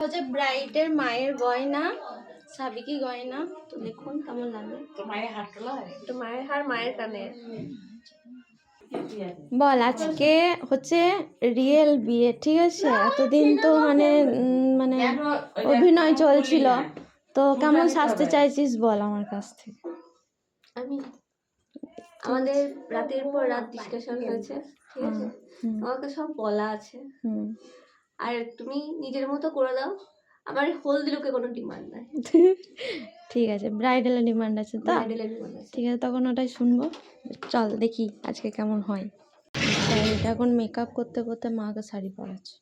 হচ্ছে ব্রাইডের মায়ের গয়না সাবিকি গয়না তো দেখুন কেমন লাগে। তোর মায়ের হাত তো মায়ের হার মায়ের কানে। বল আজকে হচ্ছে রিয়েল বিয়ে ঠিক আছে? এতদিন তো মানে মানে অভিনয় চলছিল। তো কেমন সাজতে চাইছিস বল আমার কাছ থেকে? আমি আমাদের রাতের পর রাত ডিসকাশন হয়েছে ঠিক আছে? আমাকে সব বলা আছে। হুম। আর তুমি নিজের মতো করে দাও। আমার হলদি লুকে কোনো ডিমান্ড নাই। ঠিক আছে ব্রাইডাল ডিমান্ড আছে তো? ব্রাইডালের ঠিক আছে তখন ওটাই শুনব। চল দেখি আজকে কেমন হয়। এটা এখন মেকআপ করতে করতে মাকে শাড়ি পরাচ্ছে।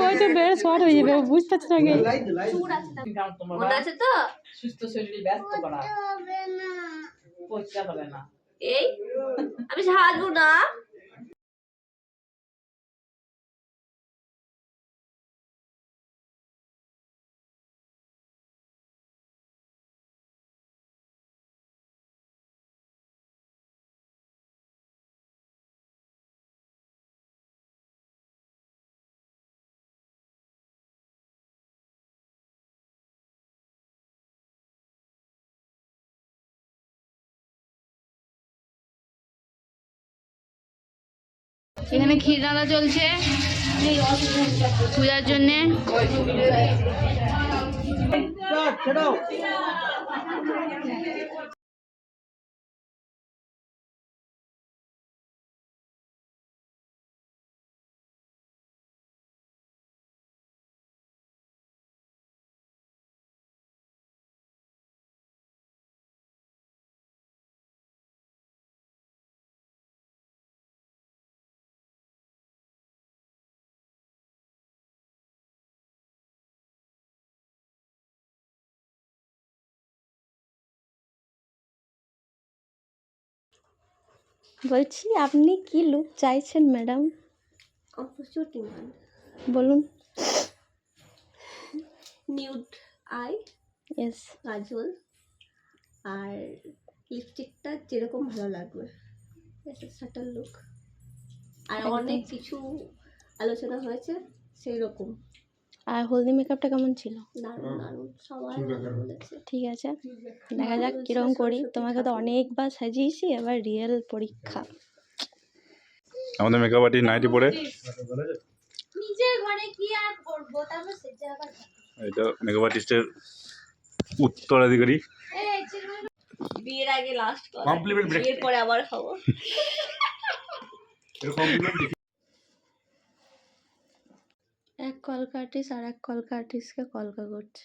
কয়টা বেড়ে শর্ট হয়ে যাবে বুঝতে পারছি না মনে আছে তো? সুস্থ শরীরে ব্যস্ত করা। পচা হবে না। এই আমি সাজবো না। এখানে ক্ষীর রান্না চলছে পূজার জন্যে। বলছি আপনি কি লুক চাইছেন ম্যাডাম প্রচুর ডিমান্ড বলুন। নিউড আই ইয়েস কাজল আর লিপস্টিকটা যেরকম ভালো লাগবে। সাটাল লুক আর অনেক কিছু আলোচনা হয়েছে সেই রকম আর হলদি মেকআপটা কেমন ছিল? ঠিক আছে। দেখা যাক কীরকম করি। তোমাকে তো অনেকবার সাজিয়েছি এবার রিয়েল পরীক্ষা। আমাদের মেকআপ আর্টিস্ট নাইটি পরে। নিজের ঘরে কি আর করব? তারপর সেটা আবার এটা মেকআপ আর্টিস্টের উত্তরাধিকারী। বিয়ের আগে লাস্ট break. বিয়ের পরে আবার খাব। এক কলকা আর্টিস্ট আর এক কলকা আর্টিস্টকে কলকা করছে।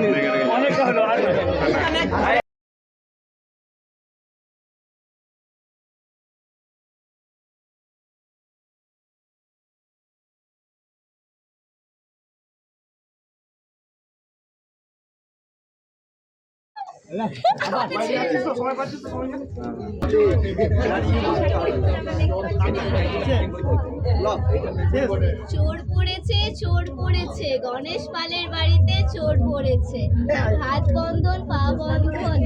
চোর পড়েছে চোর পড়েছে। গণেশ পালের বাড়িতে চোর পড়েছে। হাত বন্ধন, পা বন্ধন,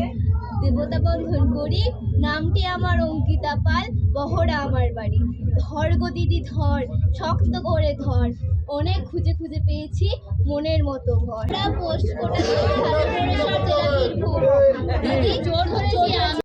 দেবতা বন্ধন করি। নামটি আমার অঙ্কিতা পাল বহরা বাড়ি। ধর গো দিদি, ধর, শক্ত করে ধর। অনেক খুঁজে খুঁজে পেয়েছি মনের মতো ঘর। পোস্ট কোটা ধরেছি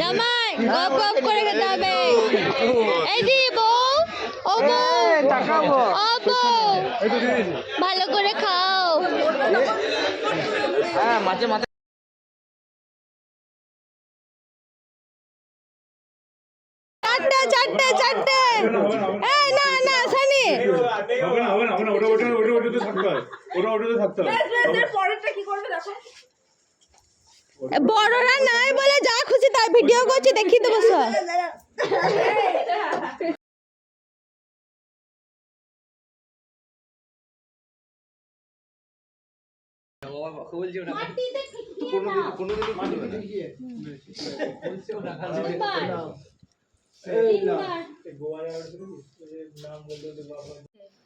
জামাই গপ গপ করে খেতে হবে। এই দি বউ ও বউ ও বউ ভালো করে খাও। চারটে চারটে চারটে। এই না না সানি। হবে না হবে না হবে ওটা ওটা ওটা ওটাতে থাকতে হয়। ওটা ওটাতে থাকতে হয়। বড়রা নাই বলে যা খুশি তাই ভিডিও করছি, দেখিয়ে দেবো সব।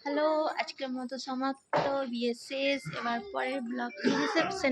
হ্যালো আজকের মতো সমাপ্ত। বিয়ে শেষ এবার পরের ব্লগ। রিসেপশন